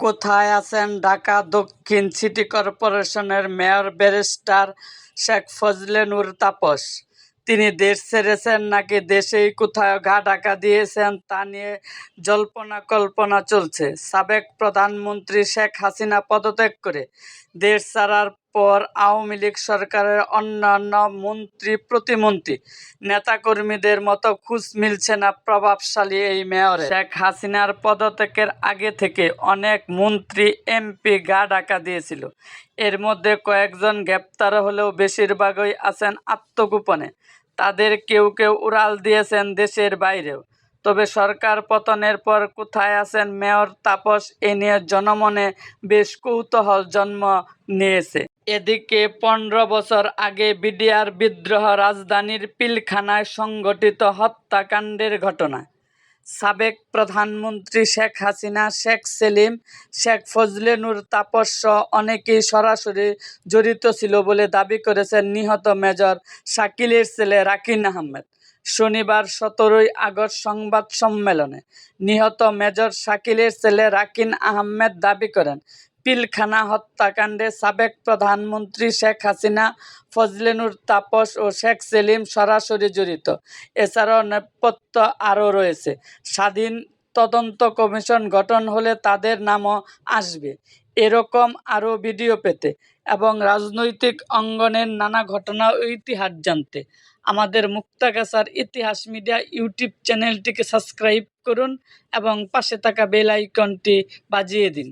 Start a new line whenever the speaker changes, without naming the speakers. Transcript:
কোথায় আছেন? ঢাকা, দক্ষিণ সিটি কর্পোরেশনের মেয়র ব্যারিস্টার শেখ ফজলে নূর তাপস। তিনি দেশ ছেড়েছেন নাকি দেশেই কোথায় ঘা ঢাকা দিয়েছেন তা নিয়ে জল্পনা কল্পনা চলছে। সাবেক প্রধানমন্ত্রী শেখ হাসিনা পদত্যাগ করে দেশ ছাড়ার পর আওয়ামী লীগ সরকারের অন্যান্য মন্ত্রী প্রতিমন্ত্রী নেতাকর্মীদের মতো খুঁজ মিলছে না প্রভাবশালী এই মেয়রে শেখ হাসিনার পদত্যাগের আগে থেকে অনেক মন্ত্রী এমপি গা ঢাকা দিয়েছিল। এর মধ্যে কয়েকজন গ্রেপ্তার হলেও বেশিরভাগই আছেন আত্মগোপনে। তাদের কেউ কেউ উড়াল দিয়েছেন দেশের বাইরেও। তবে সরকার পতনের পর কোথায় আছেন মেয়র তাপস এ নিয়ে জনমনে বেশ কৌতূহল জন্ম নিয়েছে। এদিকে পনেরো বছর আগে বিডিআর বিদ্রোহ রাজধানীর পিলখানায় সংঘটিত হত্যাকাণ্ডের ঘটনা। সাবেক প্রধানমন্ত্রী শেখ হাসিনা, শেখ সেলিম, শেখ ফজলে নূর তাপস অনেকেই সরাসরি জড়িত ছিল বলে দাবি করেছেন নিহত মেজর শাকিলের ছেলে রাকিন আহমেদ। শনিবার সতেরোই আগস্ট সংবাদ সম্মেলনে নিহত মেজর শাকিলের ছেলে রাকিন আহমেদ দাবি করেন পিলখানা হত্যাকাণ্ডে সাবেক প্রধানমন্ত্রী শেখ হাসিনা, ফজলেনুর তাপস ও শেখ সেলিম সরাসরি জড়িত। এছাড়াও নেপথ্য আরও রয়েছে। স্বাধীন তদন্ত কমিশন গঠন হলে তাদের নামও আসবে। এরকম আরও ভিডিও পেতে এবং রাজনৈতিক অঙ্গনের নানা ঘটনা ও ইতিহাস জানতে আমাদের মুক্তাগাছার ইতিহাস মিডিয়া ইউটিউব চ্যানেলটিকে সাবস্ক্রাইব করুন এবং পাশে থাকা বেল আইকনটি বাজিয়ে দিন।